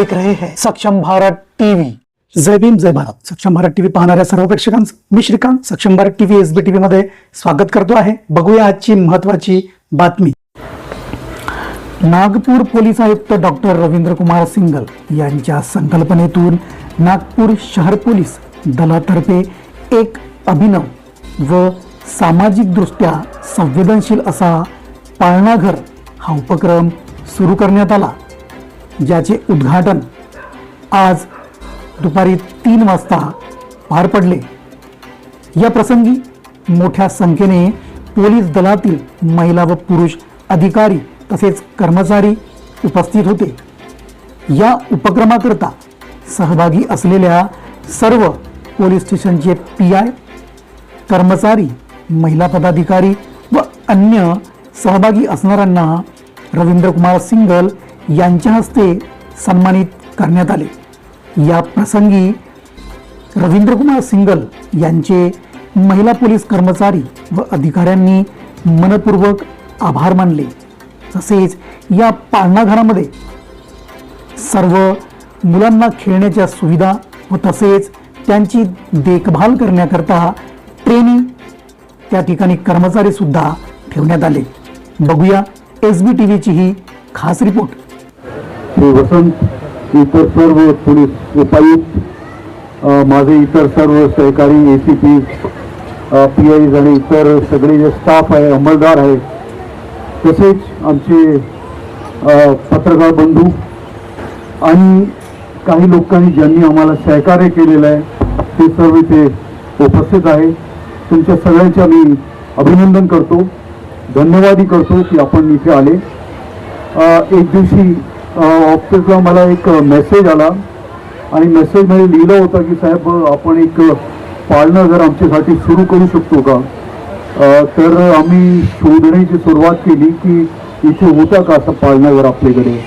देख रहे हैं। सक्षम भारत टीव्ही जय भीम जय भारत। सक्षम भारत टीव्ही पाहणाऱ्या सर्व प्रेक्षकांचं मी Shrikant Saksham Bharat TV S B TV मध्ये स्वागत करतो आहे. बघूया आजची महत्वाची बातमी. नागपूर पोलीस आयुक्त डॉक्टर रवींद्र कुमार सिंगल यांच्या संकल्पनेतून नागपूर शहर पोलीस दलातर्फे एक अभिनव व सामाजिकदृष्ट्या संवेदनशील असा पाळणाघर हा उपक्रम सुरू करण्यात आला. ज्याचे उद्घाटन आज दुपारी तीन वाजता पार पडले. या प्रसंगी मोठ्या संख्येने पोलीस दलातील महिला व पुरुष अधिकारी तसेच कर्मचारी उपस्थित होते. या उपक्रमाकरता सहभागी असलेल्या सर्व पोलीस स्टेशनचे पी आय कर्मचारी महिला पदाधिकारी व अन्य सहभागी असणाऱ्यांना रवींद्र कुमार सिंगल यांच्या हस्ते सन्मानित करण्यात आले. या प्रसंगी रवींद्रकुमार सिंगल यांचे महिला पोलीस कर्मचारी व अधिकाऱ्यांनी मनपूर्वक आभार मानले. तसेच या पाळणाघरामध्ये सर्व मुलांना खेळण्याच्या सुविधा व तसेच त्यांची देखभाल करण्याकरता ट्रेनिंग त्या ठिकाणी कर्मचारी सुद्धा ठेवण्यात आले. बघूया एस बी टी व्हीची ही खास रिपोर्ट. श्री वसंत इतर सर्व पोलीस उपायुक्त माझे इतर सर्व सहकारी ए सी पी पी आयज आणि इतर सगळे जे स्टाफ आहे अंमलदार आहे तसेच आमचे पत्रकार बंधू आणि काही लोकांनी ज्यांनी आम्हाला सहकार्य केलेलं आहे ते सर्व इथे उपस्थित आहे. तुमच्या सगळ्यांच्या मी अभिनंदन करतो धन्यवादही करतो की आपण इथे आले. एक दिवशी ऑफिसला मला एक मेसेज आला. आणि मेसेजमध्ये लिहिलं होतं की साहेब आपण एक पाळणं जर आमच्यासाठी सुरू करू शकतो का? तर आम्ही शोधण्याची सुरुवात केली की इथे होता का असं पाळणाघर आपल्याकडे?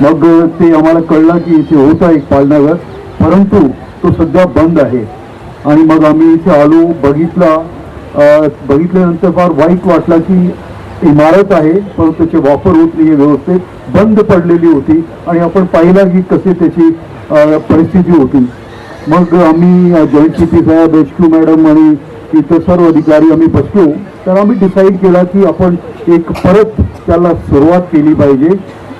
मग ते आम्हाला कळलं की इथे होता एक पाळणाघर परंतु तो सध्या बंद आहे. आणि मग आम्ही इथे आलो बघितला. बघितल्यानंतर फार वाईट वाटला की इमारत आहे परंतु त्याचे वापर होत नाही व्यवस्थित बंद पडलेली होती आणि आपण पाहिला की कशी त्याची परिस्थिती होती. मग आम्ही जॉईंट सी पी साहेब एच क्यू मॅडम आणि इतर सर्व अधिकारी आम्ही बसलो. तर आम्ही डिसाईड केला की आपण एक परत त्याला सुरुवात केली पाहिजे.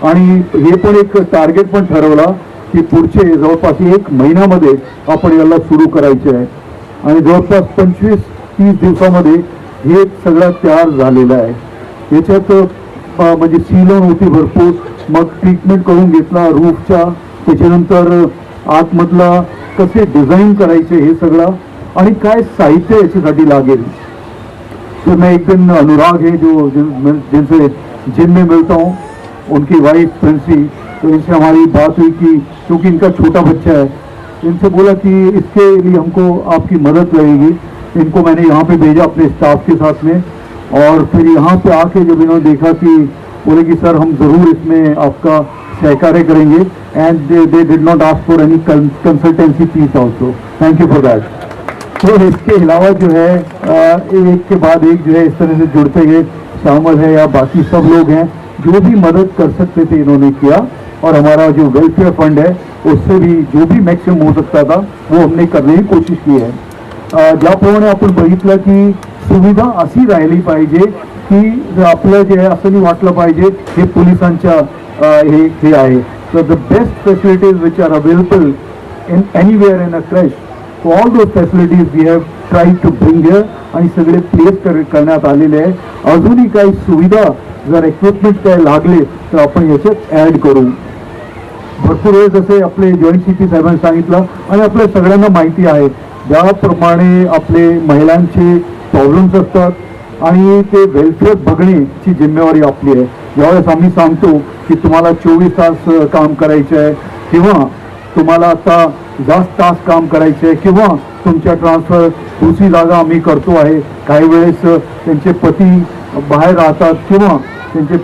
आणि हे पण एक टार्गेट पण ठरवला की पुढचे जवळपास एक महिन्यामध्ये आपण याला सुरू करायचे आहे. आणि जवळपास पंचवीस तीस दिवसामध्ये हे सगळं तयार झालेलं आहे. याच्यात म्हणजे सीलन होती भरपूर. मग ट्रीटमेंट करून घेतला रूफच्या त्याच्यानंतर आतमधला कसे डिझाईन करायचे हे सगळं आणि काय साहित्य याच्यासाठी लागेल. तर मैं एक दिन अनुराग है जो जिन- जिनसे जिम में मिलता हूँ उनकी वाइफ प्रिंसी तो इनसे हमारी बात हुई कि क्योंकि इनका छोटा बच्चा है. इनसे बोला कि इसके लिए हमको आपकी मदद लगेगी. इनको मैंने यहाँ पे भेजा अपने स्टाफ के साथ में. और फिर यहाँ पे आके जब इन्होंने देखा कि बोले कि, सर, हम ज़रूर इसमें आपका सहकार्य करेंगे. And they did not ask for any consultancy fees also thank you for that तो इसके अलावा जो है एक के बाद एक जो है, इस तरह से जुड़ते गए शामिल है या बाकी सब लोग हैं, जो भी मदद कर सकते थे इन्होंने किया। और हमारा जो वेलफेयर फंड है, उससे भी जो भी मैक्सिमम हो सकता था, वो हमने करने की कोशिश की है। ज्याप्रमाणे आपण बघितलं की सुविधा अशी राहिली पाहिजे की जर आपलं जे आहे असं नाही वाटलं पाहिजे हे पोलिसांच्या हे हे आहे. तर the best facilities which are available in anywhere in a crash So all facilities facilities we have tried to bring आणि सगळे प्लेस कर करण्यात आलेले आहे. अजूनही काही सुविधा जर इक्विपमेंट काय लागले तर आपण याच्यात ऍड करू. भरपूर वेळेस जसे आपले जॉईंट सी पी साहेबांनी सांगितलं आणि आपल्या सगळ्यांना माहिती आहे. ज्याप्रमाणे आपले महिलांचे प्रॉब्लेम्स असतात आणि ते वेलफेअर बघण्याची जिम्मेवारी आपली आहे. ज्यावेळेस आम्ही सांगतो की तुम्हाला चोवीस तास काम करायचे आहे किंवा तुम्हाला आता जास्त तास काम करायचे आहे किंवा तुमच्या ट्रान्सफर दुसरी जागा आम्ही करतो आहे. काही वेळेस त्यांचे पती बाहेर राहतात किंवा त्यांचे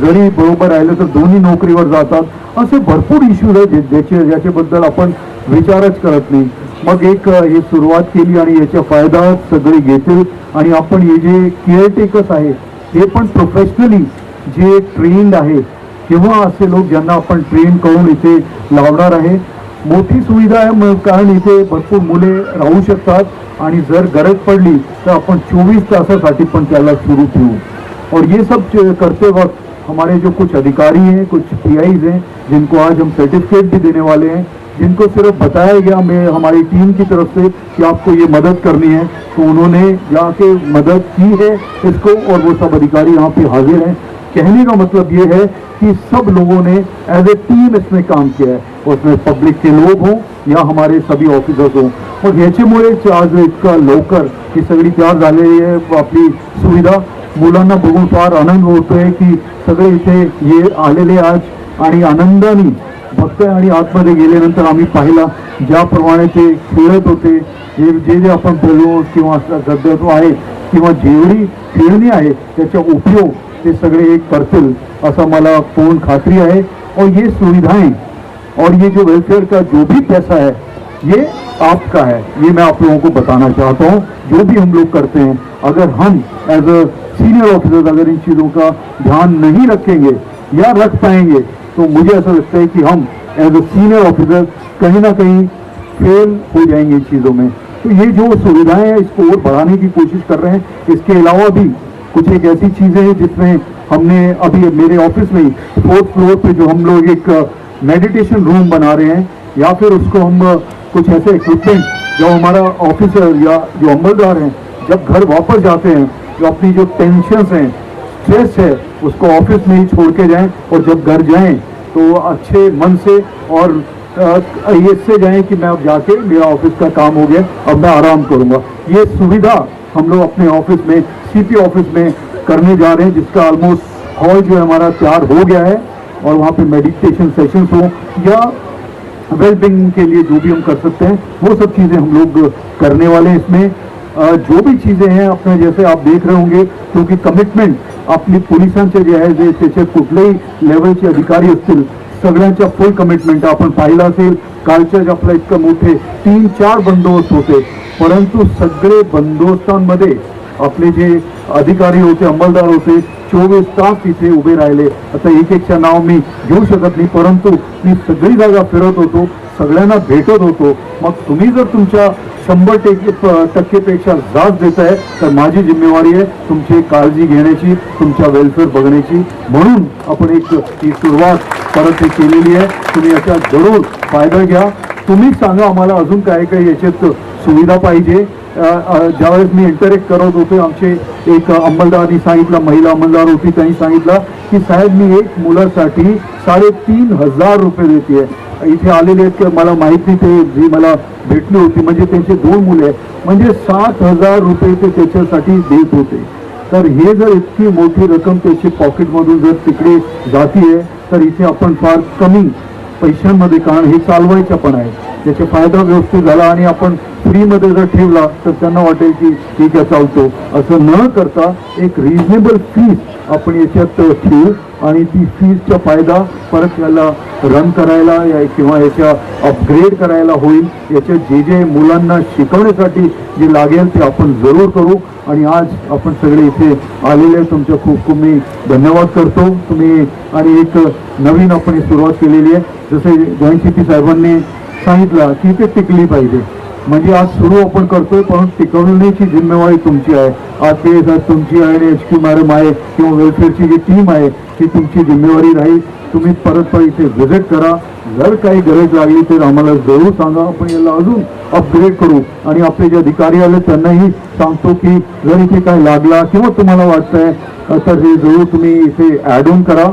जरी बरोबर राहिलं तर दोन्ही नोकरीवर जातात. असे भरपूर इश्यूज आहेत ज्याचे ज्याच्याबद्दल आपण विचारच करत नाही. मग एक हे सुरुवात केली आणि याचा फायदा सगळे घेतील. आणि आपण हे जे केअरटेकर्स आहे हे पण प्रोफेशनली जे ट्रेन्ड आहे किंवा असे लोक ज्यांना आपण ट्रेन करून इथे लावणार आहे मोठी सुविधा आहे कारण इथे भरपूर मुले राहू शकतात. आणि जर गरज पडली तर आपण चोवीस तासासाठी पण त्याला सुरू ठेवू. और ये सब करते वक्त हमारे जो कुछ अधिकारी हैं, कुछ पीआईज हैं, जिनको आज हम सर्टिफिकेट भी देने वाले हैं, जिनको सिर्फ़ बताया गया मैं, हमारी टीम की तरफ़ से कि आपको ये मदद करनी है तो उन्होंने जाके मदद की है इसको और वो सब अधिकारी यहाँ पे हाजिर हैं। कहने का मतलब ये है की सब लोगों ने एज ए टीम इसमें काम किया है। उसमें पब्लिक के लोग हों या हमारे सभी ऑफिसर्स हों। और ह्याच्यामुळेच आज इतका लवकर ही सगळी तयार झालेली आहे आपली सुविधा। मुलांना बघून फार आनंद होतोय की सगळे इथे ये आलेले आज आणि आनंदाने। बघतोय आणि आतमध्ये गेल्यानंतर आम्ही पाहिला। ज्याप्रमाणे ते खेळत होते जे जे जे आपण बोलू किंवा सध्या तो आहे किंवा जेवढी खेळणी आहे त्याचा उपयोग ते सगळे एक करतील असं मला पूर्ण खात्री आहे. और ये सुविधाएँ और ये जो वेलफेयर का जो भी पैसा है, ये आपका है. ये मैं आप लोगों को बताना चाहता हूँ, जो भी हम लोग करते हैं, अगर हम एज अ सीनियर ऑफिसर अगर इन चीज़ों का ध्यान नहीं रखेंगे या रख पाएँगे तो मुझे ऐसा लगता है कि हम एज अ सीनियर ऑफिसर कहीं ना कहीं फेल हो जाएँगे इन चीज़ों में। तो ये जो सुविधाएँ हैं, इसको और बढ़ाने की कोशिश कर रहे हैं। इसके अलावा भी कुछ एक ऐसी चीज़ें हैं जिसमें हमने अभी मेरे ऑफ़िस में फोर्थ फ्लोर पे जो हम लोग एक मेडिटेशन रूम बना रहे हैं या फिर उसको हम कुछ ऐसे इक्विपमेंट जो हमारा ऑफिसर या जो अमलदार हैं जब घर वापस जाते हैं जो अपनी जो टेंशन हैं स्ट्रेस है उसको ऑफ़िस में ही छोड़ के जाएँ और जब घर जाएँ तो अच्छे मन से और अ, ये से जाएँ कि मैं अब जाके मेरा ऑफ़िस का काम हो गया अब मैं आराम करूँगा। ये सुविधा हम लोग अपने ऑफ़िस में सीपी ऑफ़िस में करने जा रहे हैं, जिसका ऑलमोस्ट हॉल जो है हमारा तैयार हो गया है और वहाँ पे मेडिटेशन सेशंस हो या वेलबिंग के लिए जो भी हम कर सकते हैं, वो सब चीज़ें हम लोग करने वाले हैं इसमें। जो भी चीज़ें हैं अपने जैसे आप देख रहे होंगे, क्योंकि कमिटमेंट अपनी आपली पोलिसांचे जे आहे जे त्याचे कुठल्याही लेवलचे अधिकारी असतील सगळ्यांच्या फुल कमिटमेंट आपण पाहिलं असेल. कालच्या आपलं इतकं मोठे तीन चार बंदोबस्त होते. परंतु सगळे बंदोबस्तांमध्ये आपले जे अधिकारी होते अंमलदार होते चोवीस तास तिथे उभे राहिले. आता एक एकच्या नाव मी घेऊ शकत नाही परंतु मी सगळी जागा फिरत होतो सगळ्यांना भेटत होतो. मग तुम्ही जर तुमच्या शंभर टक्के टक्केपेक्षा जास्त देत आहे. तर माझी जिम्मेवारी आहे तुमची काळजी घेण्याची तुमच्या वेलफेअर बघण्याची. म्हणून आपण एक ही सुरुवात परत केलेली आहे. तुम्ही याचा जरूर फायदा घ्या. तुम्ही सांगा आम्हाला अजून काय काय याच्यात सुविधा पाहिजे. ज्यावेळेस मी इंटरेक्ट करत होतो आमचे एक अंमलदारांनी सांगितलं महिला अंमलदार होती त्यांनी सांगितलं की साहेब मी एक मुलासाठी साडेतीन हजार रुपये देते इथे आलेले आहेत की मला माहिती ते जी मला भेटली होती म्हणजे त्यांचे दोन मुले आहेत. म्हणजे सात हजार रुपये ते त्याच्यासाठी देत होते. तर हे जर इतकी मोठी रक्कम त्याची पॉकेटमधून जर तिकडे जातीये तर इथे आपण फार कमी पैशांमध्ये कारण हे चालवायचं पण आहे. त्याचा फायदा व्यवस्थित झाला आणि आपण फ्रीमध्ये जर ठेवला तर त्यांना वाटेल की ठीक आहे चालतो. असं न करता एक रिझनेबल फीस आपण याच्यात ठेवू आणि ती फीजचा फायदा परत याला रन करायला या किंवा याच्या अपग्रेड करायला होईल. याच्या जे जे मुलांना शिकवण्यासाठी जे लागेल ते आपण जरूर करू. आणि आज आपण सगळे इथे आलेले तुमच्या खूप खूप मी धन्यवाद करतो. तुम्ही आणि एक नवीन आपण ही सुरुवात केलेली आहे. जसे जयंत साहेबांनी सांगितलं की ते टिकली पाहिजे. म्हणजे आज सुरू आपण करतोय पण टिकवण्याची जिम्मेवारी तुमची आहे. आज ते तुमची आहे आणि एच क्यू मॅडम आहे किंवा वेलफेअरची जी टीम आहे ती तुमची जिम्मेवारी राहील. तुम्ही परत परत इथे व्हिजिट करा. जर काही गरज लागली तर आम्हाला जरूर सांगा. आपण याला अजून अपग्रेड करू. आणि आपले जे अधिकारी आले त्यांनाही सांगतो की जर इथे काय लागला किंवा तुम्हाला वाटतंय तर हे जरूर तुम्ही इथे ॲड ऑन करा.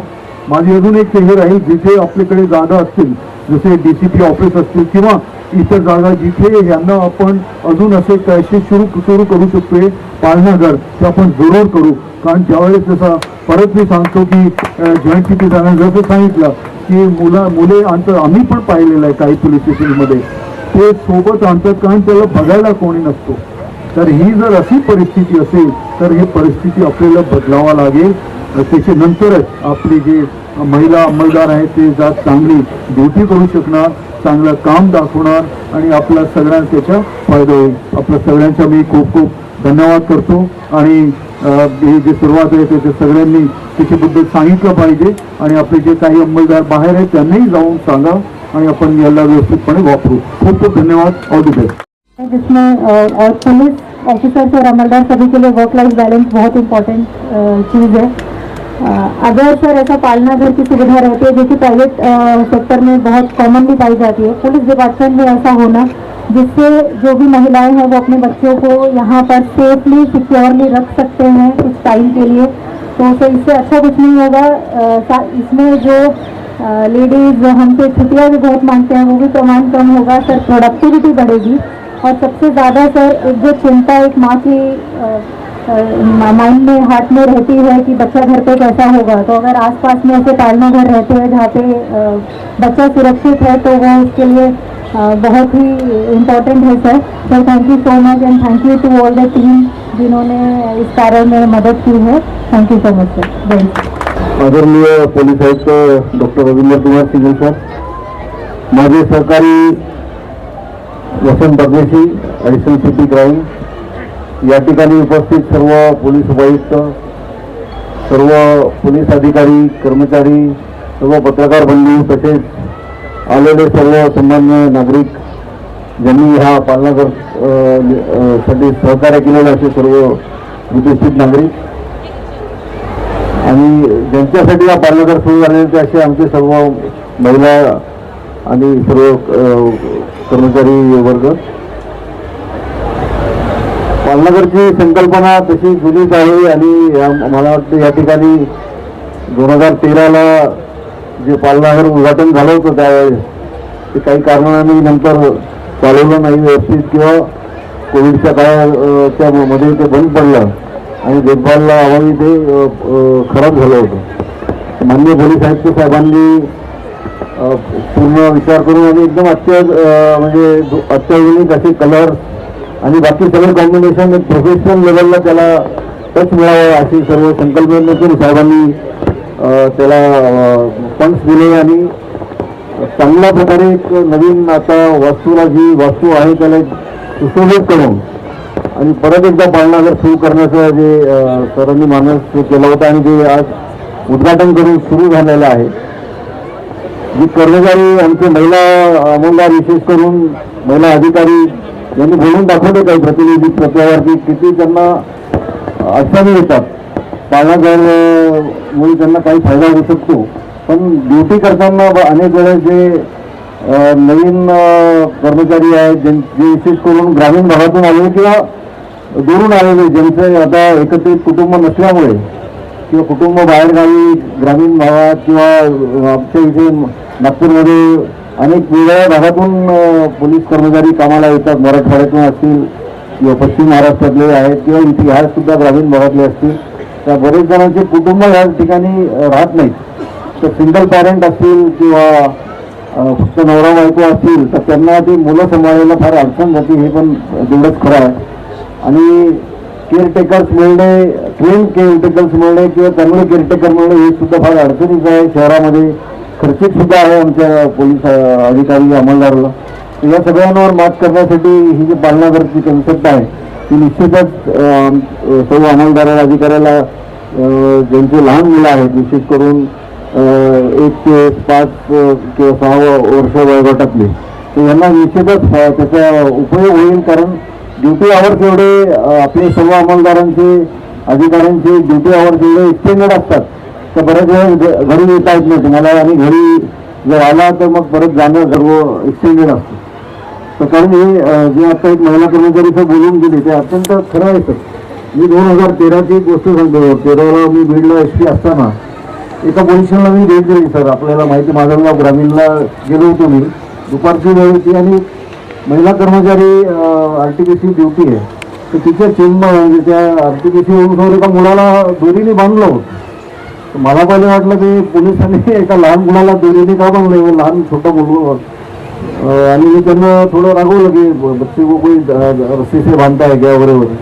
माझी अजून एक हे राहील जिथे आपल्याकडे जागा असतील जसे डी सी पी ऑफिस असतील किंवा इतर जागा जिथे यांना आपण अजून असे कसे सुरू सुरू करू शकतोय पालनाघर ते आपण जरूर करू. कारण ज्यावेळेस जसा परत मी सांगतो की जॉईंट सिटी जागा जसं सांगितलं की मुला मुले आणतात आम्ही पण पाहिलेलं आहे काही पोलीस स्टेशनमध्ये. ते सोबत आणतात कारण त्याला बघायला कोणी नसतो. तर ही जर अशी परिस्थिती असेल तर ही परिस्थिती आपल्याला बदलावा लागेल. त्याच्यानंतरच आपली जे महिला अंमलदार आहेत ते जात चांगली ड्युटी करू शकणार चांगलं काम दाखवणार आणि आपला सगळ्यांना त्याचा फायदा होईल. आपल्या सगळ्यांचा मी खूप खूप धन्यवाद करतो आणि ही जी सुरुवात आहे ते- सगळ्यांनी त्याच्याबद्दल सांगितलं पाहिजे आणि आपले जे काही अंमलदार बाहेर आहेत त्यांनाही जाऊन सांगा आणि आपण याला व्यवस्थितपणे वापरू. खूप खूप धन्यवाद. ऑल द बेस्ट जिसमें और पुलिस ऑफिसर्स और अमलदार सभी के लिए वर्क लाइफ बैलेंस बहुत इम्पोर्टेंट चीज़ है अगर सर ऐसा पालना घर की सुविधा रहती है जो कि प्राइवेट सेक्टर में बहुत कॉमनली पाई जाती है पुलिस डिपार्टमेंट में ऐसा होना, जिससे जो भी महिलाएँ हैं, वो अपने बच्चों को यहाँ पर सेफली सिक्योरली रख सकते हैं कुछ टाइम के लिए। तो सर, इससे अच्छा कुछ नहीं होगा। इसमें जो लेडीज़ हमसे छुट्टियाँ भी बहुत मांगते हैं, वो भी प्रमाण कम होगा। सर प्रोडक्टिविटी बढ़ेगी। और सबसे ज़्यादा सर, एक जो चिंता, एक माँ की माइंड में हाथ में रहती है कि बच्चा घर पे कैसा होगा। तो अगर आसपास में ऐसे पालना घर रहते हैं जहाँ पे बच्चा सुरक्षित है तो वो उसके लिए बहुत ही इम्पोर्टेंट है sir sir thank you so much and thank you to all the team जिन्होंने इस कार्य में मदद की है। Thank you so much sir Hind. आदरणीय पोलीस आयुक्त डॉक्टर रवींद्र कुमार सिंगल सर माझे सहकारी Vasant Pardeshi additional city crime या ठिकाणी उपस्थित सर्व पोलीस उपायुक्त सर्व पोलीस अधिकारी कर्मचारी सर्व पत्रकार बंधू तसेच आलेले सर्व सन्मान्य नागरिक ज्यांनी ह्या पालनागरसाठी सहकार्य केलेलं असे सर्व उपस्थित नागरिक आणि ज्यांच्यासाठी हा पालनगर सुरू झालेले ते असे आमचे सर्व महिला आणि सर्व कर्मचारी वर्ग जालनगरची संकल्पना तशी जुनीच आहे आणि मला वाटतं या ठिकाणी दोन हजार तेराला जे पालनगर उद्घाटन झालं होतं त्यावेळेस ते काही कारणाने नंतर चालवलं नाही व्यवस्थित किंवा कोविडच्या काळाच्या मध्ये ते बंद पडलं आणि देखभालला अभावी ते खराब झालं होतं. मान्य पोलीस आयुक्त साहेबांनी पूर्ण विचार करून आणि एकदम अत्या म्हणजे अत्याधुनिक असे कलर आणि बाकी सगळे कॉम्बिनेशन एक प्रोफेशनल लेवलला त्याला टच मिळावं अशी सर्व संकल्पनेतून साहेबांनी त्याला फंड्स दिले आणि चांगल्या प्रकारे एक नवीन आता वास्तूला जी वास्तू आहे त्याला एक सुशोभित करून आणि परत एकदा पालनागर सुरू करण्याचं जे सरांनी मानस केलं होतं आणि ते आज उद्घाटन करून सुरू झालेलं आहे. जी कर्मचारी आमचे महिला अंमलदार विशेष करून महिला अधिकारी यांनी बोलून दाखवले काही प्रतिनिधी प्रत्यावरती किती त्यांना अडचणी येतात. पालनागर मुळे त्यांना काही फायदा होऊ शकतो. पण ड्युटी करताना ब- अनेक वेळेस जे नवीन कर्मचारी आहेत ज्यां- जे विशेष करून ग्रामीण भागातून आलेले किंवा दुरून आलेले ज्यांचे आता एकत्रित कुटुंब नसल्यामुळे किंवा कुटुंब बाहेरगावी ग्रामीण भागात किंवा आमच्या इथे नागपूरमध्ये अनेक वेगळ्या भागातून पोलीस कर्मचारी कामाला येतात. मराठवाड्यातून असतील किंवा पश्चिम महाराष्ट्रातले आहेत किंवा इतिहाससुद्धा सुद्धा ग्रामीण भागातले असतील. त्या बरेच जणांचे कुटुंब ह्या ठिकाणी राहत नाहीत. तर सिंगल पॅरेंट असतील किंवा फक्त नवरा बायको असतील तर त्यांना ती मुलं सांभाळायला फार अडचण जाते हे पण तेवढंच खरं आहे. आणि केअरटेकर्स मिळणे ट्रेन केअरटेकर्स मिळणे किंवा चांगले केअरटेकर मिळणे हे सुद्धा फार अडचणीचं आहे शहरामध्ये. खर्चिक सुद्धा आहे आमच्या पोलीस अधिकारी अंमलदाराला. तर या सगळ्यांवर मात करण्यासाठी ही जी पालनागरची कन्सेप्ट आहे ती निश्चितच सर्व अंमलदाराला अधिकाऱ्याला ज्यांचे लहान मुलं आहेत विशेष करून एक ते पाच किंवा सहा वर्ष वयोगटातले तर यांना निश्चितच त्याचा उपयोग होईल कारण ड्युटी आवर्स एवढे आपले सर्व अंमलदारांचे अधिकाऱ्यांचे ड्युटी आवर्स एवढे एक्सटेंडेड असतात. तर बऱ्याच वेळेस घरी येता येत नाही. तुम्हाला आणि घरी जर आला तर मग परत जाणं सर्व एक्सटेंडेड असतं. तर कारण हे जे आता एक महिला कर्मचारीचं बोलून गेले ते अत्यंत खरं आहे सर. मी दोन हजार तेराची एक गोष्ट सांगतो. तेराला मी बीडला एस पी असताना एका पोलिसांना मी भेट दिली सर. आपल्याला माहिती माझं ग्रामीणला गेलो होतो मी. दुपारची वेळ होती आणि महिला कर्मचारी R T P C duty आहे. तर तिच्या चिन्ह म्हणजे त्या आर टी पी सी वरून एका मुलाला दोरीने बांधलं होतं. मला पहिले वाटलं की पोलिसांनी एका लहान मुलाला दिलेली का बांधलं एवढं लहान छोटं मुलगा. आणि मी त्यांना थोडं रागवलं की बच्चे को कोई द- रस्सी से बांधता है क्या? वगैरे वगैरे.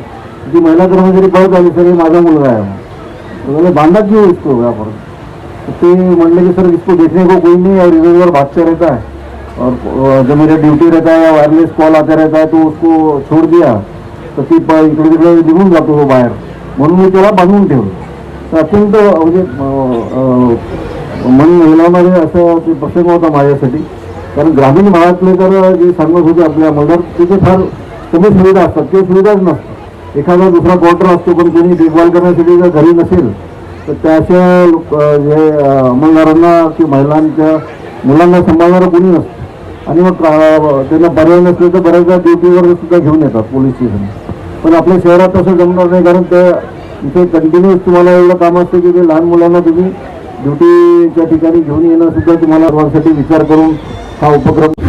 ती महिला कर्मचारी कळत आली सर हे माझा मुलगा आहे. तो बोले बांधा क्यों इसको यहाँ ते म्हणले की सर इसको देखने को कोई नहीं और इधर उधर भागते रहता है. और जो मेरा ड्यूटी रहता है या वायरलेस कॉल आता रहता है तो उसको छोड़ दिया। तर ती इकडे तिकडे निघून जातो तो बाहेर. म्हणून मी त्याला बांधून ठेवलं. अत्यंत म्हणजे मन हेलावणारे असं ते प्रसंग होता माझ्यासाठी. कारण ग्रामीण भागातले तर जे सांगत होते आपल्या मदर तिथे फार कमी सुविधा असतात. ते सुविधाच नसतात. एखादा दुसरा क्वार्टर असतो पण कोणी देखभाल करण्यासाठी जर घरी नसेल तर त्या अशा लोक जे अंमलदारांना की महिलांच्या मुलांना सांभाळणारं कोणी नसतं. आणि मग त्यांना पर्याय नसले तर बऱ्याचदा ड्युटीवर सुद्धा घेऊन येतात पोलीस स्टेशन पण आपल्या शहरात तसं जमणार नाही कारण त्या इथे कंटिन्युअस तुम्हाला एवढं काम असतं की ते लहान मुलांना तुम्ही ड्युटीच्या ठिकाणी घेऊन येणं सुद्धा तुम्हाला विचार करून हा उपक्रम